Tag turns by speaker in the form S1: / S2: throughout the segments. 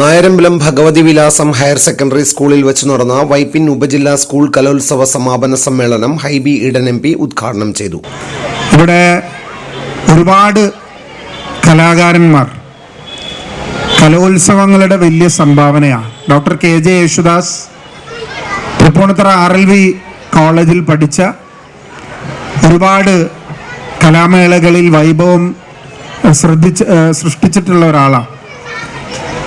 S1: നായരമ്പലം ഭഗവതി വിലാസം higher secondary സ്കൂളിൽ വെച്ച് നടന്ന വൈപ്പിൻ ഉപജില്ലാ സ്കൂൾ കലോത്സവ സമാപന സമ്മേളനം ഹൈബി ഈഡൻ എം പി ഉദ്ഘാടനം ചെയ്തു.
S2: ഇവിടെ ഒരുപാട് കലാകാരന്മാർ കലോത്സവങ്ങളുടെ വലിയ സംഭാവനയാണ്. Doctor K J Yesudas Tripunithura R L V കോളേജിൽ പഠിച്ച ഒരുപാട് കലാമേളകളിൽ വൈഭവം ശ്രദ്ധിച്ച് സൃഷ്ടിച്ചിട്ടുള്ള ഒരാളാണ്.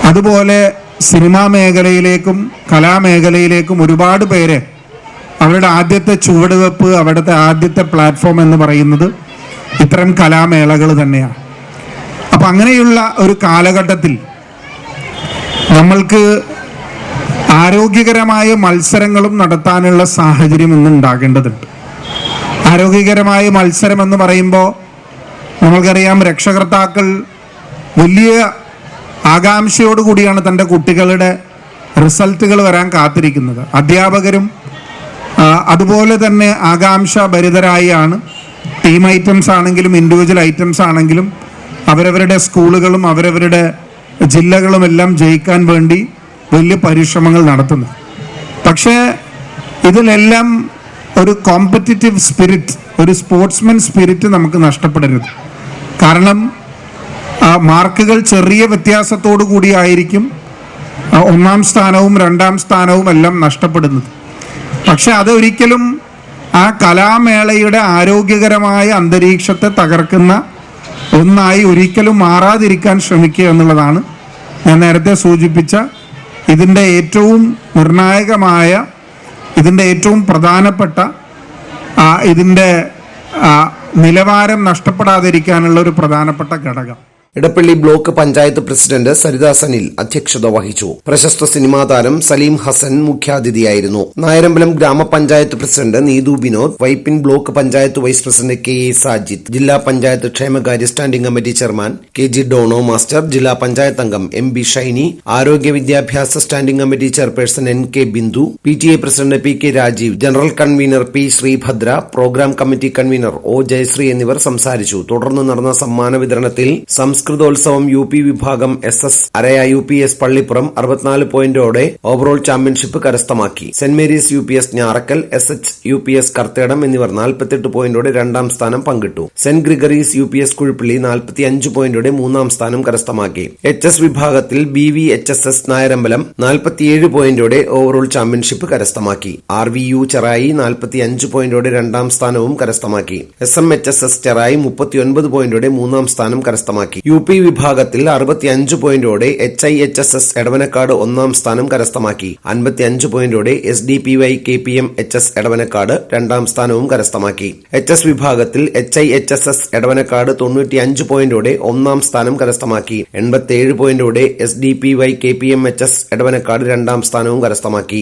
S2: അതുപോലെ സിനിമാ മേഖലയിലേക്കും കലാമേഖലയിലേക്കും ഒരുപാട് പേര് അവരുടെ ആദ്യത്തെ ചുവടുവെപ്പ് അവിടുത്തെ ആദ്യത്തെ പ്ലാറ്റ്ഫോം എന്ന് പറയുന്നത് ഇത്തരം കലാമേളകൾ തന്നെയാണ്. അപ്പം അങ്ങനെയുള്ള ഒരു കാലഘട്ടത്തിൽ നമ്മൾക്ക് ആരോഗ്യകരമായ മത്സരങ്ങളും നടത്താനുള്ള സാഹചര്യം ഇന്ന് ഉണ്ടാകേണ്ടതുണ്ട്. ആരോഗ്യകരമായ മത്സരം എന്ന് പറയുമ്പോൾ നമ്മൾക്കറിയാം രക്ഷകർത്താക്കൾ വലിയ ആകാംക്ഷയോടുകൂടിയാണ് തന്റെ കുട്ടികളുടെ റിസൾട്ടുകൾ വരാൻ കാത്തിരിക്കുന്നത്. അധ്യാപകരും അതുപോലെ തന്നെ ആകാംക്ഷ ഭരിതരായാണ്. ടീം ഐറ്റംസ് ആണെങ്കിലും ഇൻഡിവിജ്വൽ ഐറ്റംസ് ആണെങ്കിലും അവരവരുടെ സ്കൂളുകളും അവരവരുടെ ജില്ലകളും എല്ലാം ജയിക്കാൻ വേണ്ടി വലിയ പരിശ്രമങ്ങൾ നടത്തുന്നു. പക്ഷേ ഇതിലെല്ലാം ഒരു കോമ്പറ്റിറ്റീവ് സ്പിരിറ്റ് ഒരു സ്പോർട്സ്മാൻ സ്പിരിറ്റ് നമുക്ക് നഷ്ടപ്പെടരുത്. കാരണം മാർക്കുകൾ ചെറിയ വ്യത്യാസത്തോടു കൂടിയായിരിക്കും ഒന്നാം സ്ഥാനവും രണ്ടാം സ്ഥാനവും എല്ലാം നഷ്ടപ്പെടുന്നത്. പക്ഷെ അതൊരിക്കലും ആ കലാമേളയുടെ ആരോഗ്യകരമായ അന്തരീക്ഷത്തെ തകർക്കുന്ന ഒന്നായി ഒരിക്കലും മാറാതിരിക്കാൻ ശ്രമിക്കുക എന്നുള്ളതാണ് ഞാൻ നേരത്തെ സൂചിപ്പിച്ച ഇതിന്റെ ഏറ്റവും നിർണായകമായ ഇതിന്റെ ഏറ്റവും പ്രധാനപ്പെട്ട ഇതിന്റെ നിലവാരം നഷ്ടപ്പെടാതിരിക്കാനുള്ള ഒരു പ്രധാനപ്പെട്ട ഘടകം.
S1: ഇടപ്പള്ളി ബ്ലോക്ക് പഞ്ചായത്ത് പ്രസിഡന്റ് സരിത സനിൽ അധ്യക്ഷത വഹിച്ചു. പ്രശസ്ത സിനിമാ താരം സലീം ഹസൻ മുഖ്യാതിഥിയായിരുന്നു. നായരമ്പലം ഗ്രാമപഞ്ചായത്ത് president Neethu Vinod Vypin block panchayat vice president K A Sajith ജില്ലാ പഞ്ചായത്ത് ക്ഷേമകാര്യ standing committee chairman K G Dono master ജില്ലാ പഞ്ചായത്ത് അംഗം എം ബി ഷൈനി ആരോഗ്യ വിദ്യാഭ്യാസ standing committee chairperson N K Bindu P T A president P K Rajeev general convener P Sreebhadra programme committee convener O Jayasree എന്നിവർ സംസാരിച്ചു. തുടർന്ന് നടന്ന സമ്മാന വിതരണത്തിൽ സംസ്കൃതോത്സവം യു പി വിഭാഗം S S Araya U P S Pallipuram അറുപത്തിനാല് പോയിന്റോടെ ഓവറോൾ ചാമ്പ്യൻഷിപ്പ് കരസ്ഥമാക്കി. Saint Mary's U P S Njarakkal S H U P S Karthedam എന്നിവർ നാൽപ്പത്തെട്ട് പോയിന്റോടെ രണ്ടാം സ്ഥാനം പങ്കിട്ടു. Saint Gregory's U P S Kuzhippilly നാൽപ്പത്തി അഞ്ച് പോയിന്റോടെ മൂന്നാം സ്ഥാനം കരസ്ഥമാക്കി. എച്ച് എസ് വിഭാഗത്തിൽ B V H S S Nayarambalam നാൽപ്പത്തിയേഴ് പോയിന്റോടെ ഓവറോൾ ചാമ്പ്യൻഷിപ്പ് കരസ്ഥമാക്കി. ആർ വി യു ചെറായി നാൽപ്പത്തി അഞ്ച് പോയിന്റോടെ രണ്ടാം സ്ഥാനവും കരസ്ഥമാക്കി. S M H S S Cherai മുപ്പത്തിയൊൻപത് പോയിന്റോടെ മൂന്നാം സ്ഥാനം കരസ്ഥമാക്കി. യു പി വിഭാഗത്തിൽ അറുപത്തിയഞ്ച് പോയിന്റോടെ H I H S S Edavanakkad ഒന്നാം സ്ഥാനം കരസ്ഥമാക്കി. അൻപത്തിയഞ്ച് പോയിന്റോടെ S D P Y K P M H S Edavanakkad രണ്ടാം സ്ഥാനവും കരസ്ഥമാക്കി. എച്ച് എസ് വിഭാഗത്തിൽ H I H S S Edavanakkad തൊണ്ണൂറ്റിയഞ്ച് പോയിന്റോടെ ഒന്നാം സ്ഥാനം കരസ്ഥമാക്കി. എൺപത്തിയേഴ് പോയിന്റോടെ S D P Y K P M H S Edavanakkad രണ്ടാം സ്ഥാനവും കരസ്ഥമാക്കി.